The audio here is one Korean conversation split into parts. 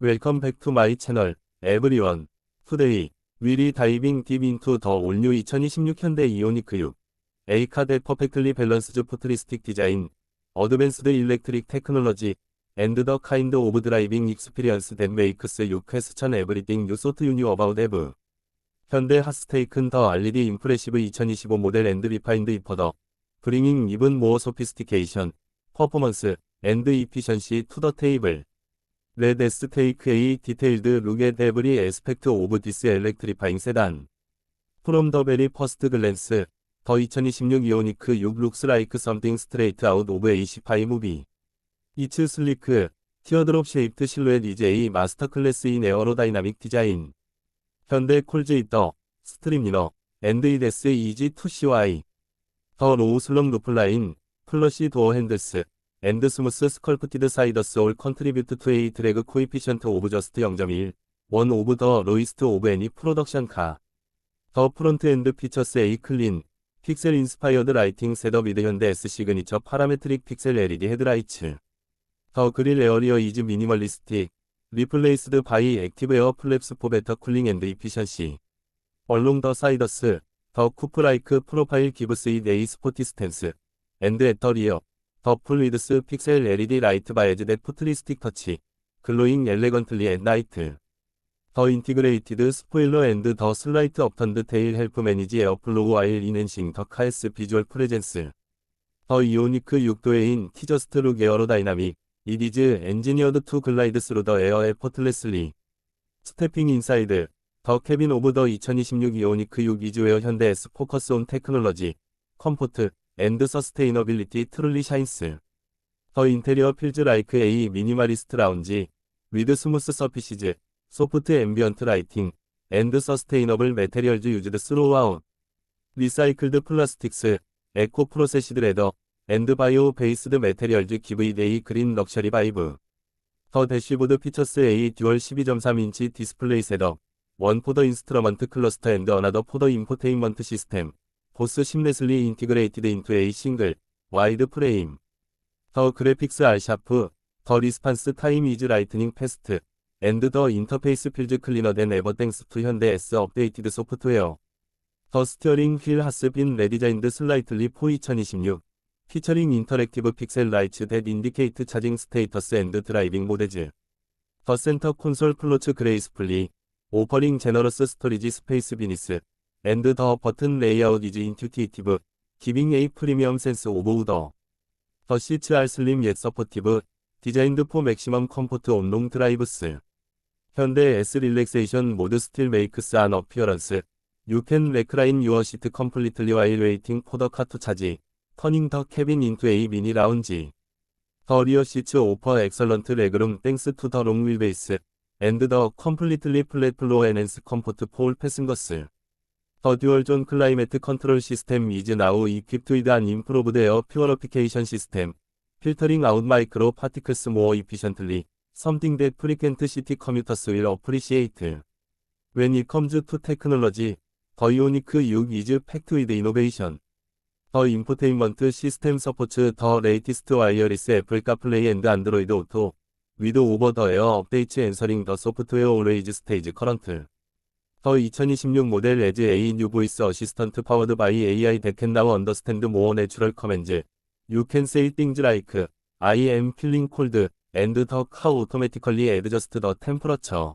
Welcome back to my channel, everyone. Today, we'll diving deep into the all-new 2026 현대 이오닉 6 A-CAD perfectly balanced futuristic design, advanced electric technology, and the kind of driving experience that makes you question everything you thought you knew about EV. 현대 핫스테이큰 더 알리디 임프레시브 2025 모델 앤드 리파인드 이퍼더 브링잉 이븐 모어 소피스티케이션 퍼포먼스 앤드 이피션시 투더 테이블 레데스 테이크 a 디테일드 룩의 데브리 에스펙트 오브 디스 엘렉트리파잉 세단 프롬 더 베리 퍼스트 글랜스 더 2026 이오니크 6 룩스 라이크 썸띵 스트레이트 아웃 오브 A15 무비 이츠 슬리크 티어드롭 쉐입트 실루엣 EJ 마스터 클래스 인 에어로다이나믹 디자인 현대 콜즈이터 스트림 리너 앤드이데스 EG2CY 더 로우 슬럼 루플라인 플러시 도어 핸들스 앤드 스무스 스컬프티드 사이더스 올 컨트리뷰트 투 에이 드래그 코이피션트 오브 저스트 0.1원 오브 더 로이스트 오브 애니 프로덕션 카더 프론트 앤드 피처스 에이 클린 픽셀 인스파이어드 라이팅 셋업 위드 현대 S 시그니처 파라메트릭 픽셀 LED 헤드라이츠 더 그릴 에어리어 이즈 미니멀리스틱 리플레이스드 바이 액티브 에어 플랩스 포 베터 쿨링 앤드 이피션시 얼롱 더 사이더스 더 쿠프라이크 프로파일 기브스 이 네이 스포티 스탠스 앤드 에터리어 더폴위드스 픽셀 LED 라이트 바에즈데 포트리스틱 터치 글로잉 엘레건틀리 앤 나이트 더 인티그레이티드 스포일러 앤드 더 슬라이트 업턴드 테일 헬프 매니지 에어플로우 와일 인엔싱 더 카에스 비주얼 프레젠스 더 이오니크 6도에인 티저스트 룩 에어로 다이나믹 이디즈 엔지니어드 투 글라이드 스루 더 에어 에포틀레슬리 스태핑 인사이드 더 캐빈 오브 더 2026 이오니크 6 이즈웨어 현대 S 포커스 온 테크놀로지 컴포트 앤드 서스테이너빌리티 트롤리 샤인스 더 인테리어 필즈 라이크 A 미니멀리스트 라운지 위드 스무스 서피시즈 소프트 앰비언트 라이팅 앤드 서스테이너블 메테리얼즈 유즈드 스로우아웃 리사이클드 플라스틱스 에코 프로세시드 레더 앤드 바이오 베이스드 메테리얼즈 기브이데이 그린 럭셔리 바이브 더 대시보드 피처스 A 듀얼 12.3인치 디스플레이 셋업 원 포더 인스트러먼트 클러스터 앤드 어나더 포더 인포테인먼트 시스템 보스 심레슬리 인티그레이티드 인투 에이 싱글 와이드 프레임 더 그래픽스 알샤프 더 리스판스 타임 이즈 라이트닝 패스트 앤드 더 인터페이스 필즈 클리너 된 에버땡스 투 현대 S 업데이티드 소프트웨어 더 스티어링 휠 하스 빈 레디자인드 슬라이틀리 포2026 피처링 인터랙티브 픽셀 라이츠 댓 인디케이트 차징 스테이터스 앤드 드라이빙 모델즈 더 센터 콘솔 플로츠 그레이스플리 오퍼링 제너러스 스토리지 스페이스 비니스 and the button layout is intuitive, giving a premium sense of order. The seats are slim yet supportive, designed for maximum comfort on long drives. 현대 S Relaxation Mode still makes an appearance. You can recline your seat completely while waiting for the car to charge, turning the cabin into a mini lounge. The rear seats offer excellent legroom thanks to the long wheelbase, and the completely flat floor enhance comfort for passengers. 더 듀얼 존 클라이메트 컨트롤 시스템 이즈 나우 이퀴프트이드 한 임프로브드 에어 퓨어러피케이션 시스템 필터링 아웃 마이크로 파티클스 모어 이피션틀리 something that frequent city commuters will appreciate. When it comes to technology, the unique use is packed with innovation. The infotainment system supports the latest wireless Apple CarPlay and Android Auto. With over the air updates answering the software always stays current. 더2026 모델 에즈 A New Voice Assistant Powered by AI That Can Now Understand More Natural Commands. You can say things like, I am feeling cold, and the car automatically adjusts the temperature.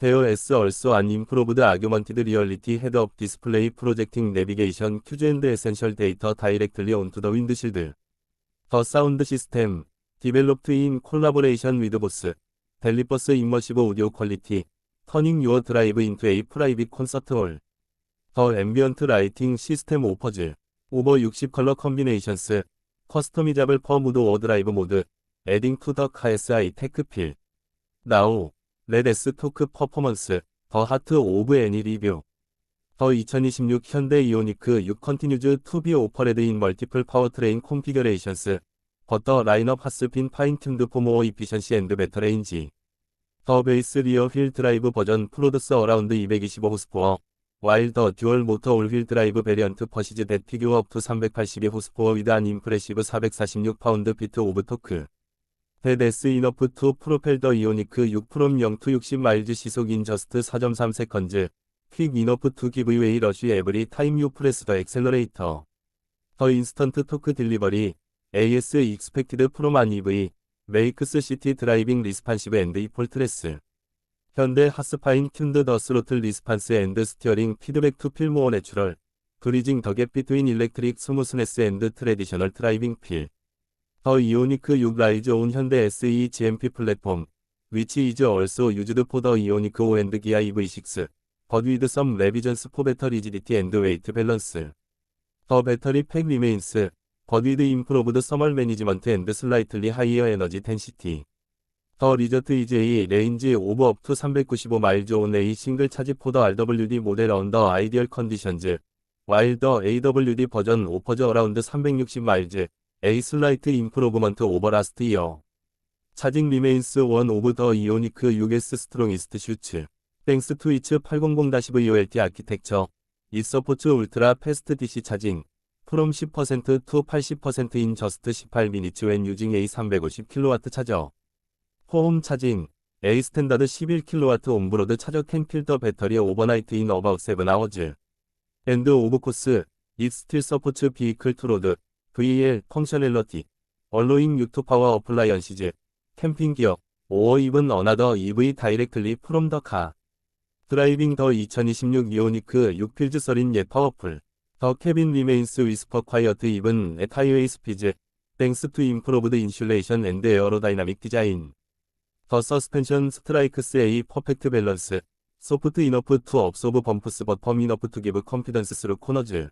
There is also an improved augmented reality head-up display projecting navigation cues and essential data directly onto the windshield. The sound system, developed in collaboration with BOSS, delivers immersive audio quality. Turning Your Drive into a Private Concert Hall. The Ambient Lighting System Offers Over 60 Color Combinations. Customizable Per Mood or Drive Mode. Adding to the Car's Eye Tech Feel. Now, let's talk performance. The Heart of Any Review. 더2026 현대 이오니크 6 컨티뉴즈 투 비 오퍼레드 인 멀티플 파워트레인 콤피그레이션스 버터 라인업 하스빈 파인튠드 포모어 이피션시 앤드 베터 레인지 더 베이스 리어 휠 드라이브 버전 프로듀스 어라운드 225 호스포어 와일더 듀얼 모터 올 휠 드라이브 베리언트 퍼시즈 대 피규어 업투 382 호스포어 위드 안 임프레시브 446 파운드 피트 오브 토크 데데스 이너프 2 프로펠더 이오니크 6 프롬 0투 60마일즈 시속 인저스트 4.3 세컨즈 퀵 이너프 2 기브웨이 러쉬 에브리 타임 유 프레스 더 엑셀러레이터 더 인스턴트 토크 딜리버리 AS 익스펙티드 프로만 EV 메이크스 시티 드라이빙 리스판시브 앤드 이폴트레스 현대 하스파인 튠드 더 스로틀 리스판스 앤드 스티어링 피드백 투 필모어 내추럴 브리징 더갭 비트윈 일렉트릭 스무스네스 앤드 트레디셔널 드라이빙 필 더 이오니크 6 라이즈 온 현대 SE GMP 플랫폼 위치 이즈 얼소 유즈드 포더 이오니크 오 앤드 기아 EV6 버 u t 드 i 레비전스 포 배터리 지디티 앤드 웨이트 밸런스 e 배터리 팩 리메인스 But with improved thermal management and slightly higher energy density. The result is a range of up to 395 miles on a single charge for the RWD model under ideal conditions. While the AWD 버전 offers around 360 miles, a slight improvement over last year. Charging remains one of the Ioniq 6S strongest suits. Thanks to its 800-VOLT architecture, it supports ultra-fast DC charging. 프롬 10% to 80%인 저스트 18미니츠 웬 유징 A 350kW 차저 호홈 차징 A 스탠다드 11kW 온브로드 차저 캠필더 배터리 오버나이트 인 어바웃 7 아워즈 앤드 오브 코스 익스틸 서포츠 비이클 투로드 VL 펑셔널러티 얼로잉 유튜 파워 어플라이언시즈 캠핑 기업 오어 입은 어나더 EV 다이렉트리 프롬 더카 드라이빙 더 2026 이오니크 6필즈 서린 예 파워풀 더 캐빈 리메인스 위스퍼 콰이어트 입은 에타이웨이 스피즈 땡스 투 임프로브드 인슐레이션 앤드 에어로다이나믹 디자인 더 서스펜션 스트라이크스 A 퍼펙트 밸런스 소프트 이너프 투 업소브 범프스 버펌 이너프 투 기브 컴피던스 스루 코너즈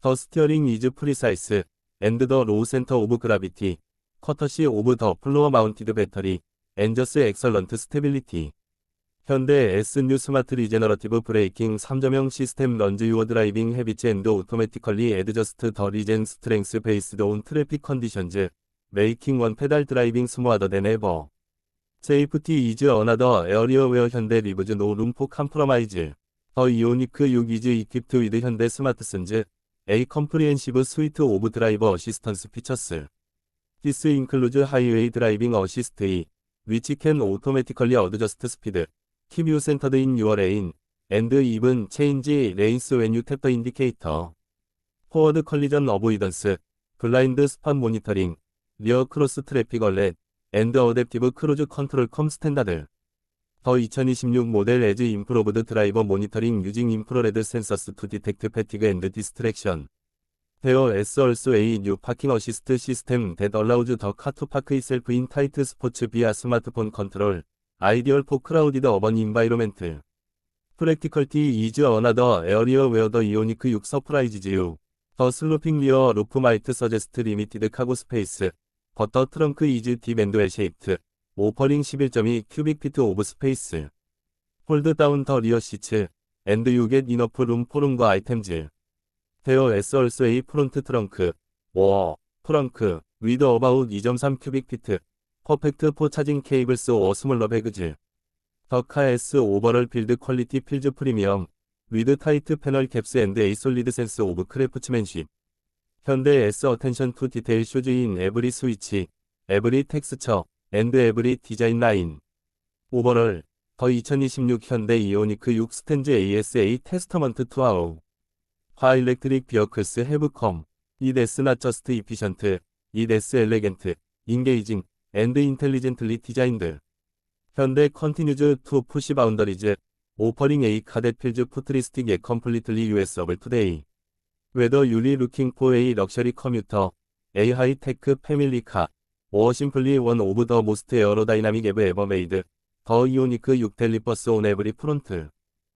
더 스티어링 이즈 프리사이스 앤드 더 로우 센터 오브 그라비티 커터시 오브 더 플로어 마운티드 배터리 엔저스 엑설런트 스테빌리티 현대 S뉴 스마트 리제너러티브 브레이킹 3.0 시스템 런즈 유어 드라이빙 헤비치 앤드 오토매티컬리 애드저스트 더 리젠 스트렝스 베이스드 온 트래픽 컨디션즈 메이킹 원 페달 드라이빙 스모아더댄 에버 세이프티 이즈 어나더 에어리어웨어 현대 리브즈 노 룸포 캄프로마이즈 더 이오니크 6 이즈 이킵트 위드 현대 스마트슨즈 에이 컴프리엔시브 스위트 오브 드라이버 어시스턴스 피처스 디스 인클루즈 하이웨이 드라이빙 어시스트 이 위치 캔 오토매티컬리 어드저스트 스피드 TBU 센터드 인 유어 레인 앤드 입븐 체인지 레인스 웬유 탭더 인디케이터 포워드 컬리전 어보이던스 블라인드 스팟 모니터링 리어 크로스 트래픽 얼렛 앤드 어댑티브 크루즈 컨트롤 컴 스탠다드 더2026 모델 에즈 임프로브드 드라이버 모니터링 유징 인프로레드 센서스 투 디텍트 패티그 앤드 디스트랙션 t 어 s a l a new parking assist system that allows the car to park itself in 아이디얼 포 크라우디 더 어번 인바이로멘트 프랙티컬티 이즈 어나더 에어리어 웨어 더 이오니크 6 그 서프라이즈 즈 유. 더 슬로핑 리어 루프 마이트 서제스트 리미티드 카고 스페이스. 버터 트렁크 이즈 디맨드 웨쉐이트. 프 오퍼링 11.2 큐빅 피트 오브 스페이스. 폴드 다운 더 리어 시츠. 앤드 유겟 이너프 룸 포룸과 아이템즈. 테어 에스 얼스웨이 프론트 트렁크. 워. 트렁크. 위드 어바웃 2.3 큐빅 피트. 퍼펙트 포차징 케이블스 워스물러 베그즈 더카 S 오버럴 빌드 퀄리티 필즈 프리미엄 위드 타이트 패널 캡스 앤드 에이솔리드 센스 오브 크래프츠맨십 현대 S 어텐션 투 디테일 쇼즈 인 에브리 스위치 에브리 텍스처 앤드 에브리 디자인 라인 오버럴 더 2026 현대 이오니크 6 스탠즈 ASA 테스터먼트 투아우 화 일렉트릭 비어클스 헤브컴 이 데스 나 저스트 이피션트 이 데스 엘레겐트 인게이징 and intelligently designed. 현대 continues to push boundaries, offering a card that feels futuristic yet completely usable today. Whether you're looking for a luxury commuter, a high-tech family car, or simply one of the most aerodynamic ever made, the Ioniq 6 delivers on every front.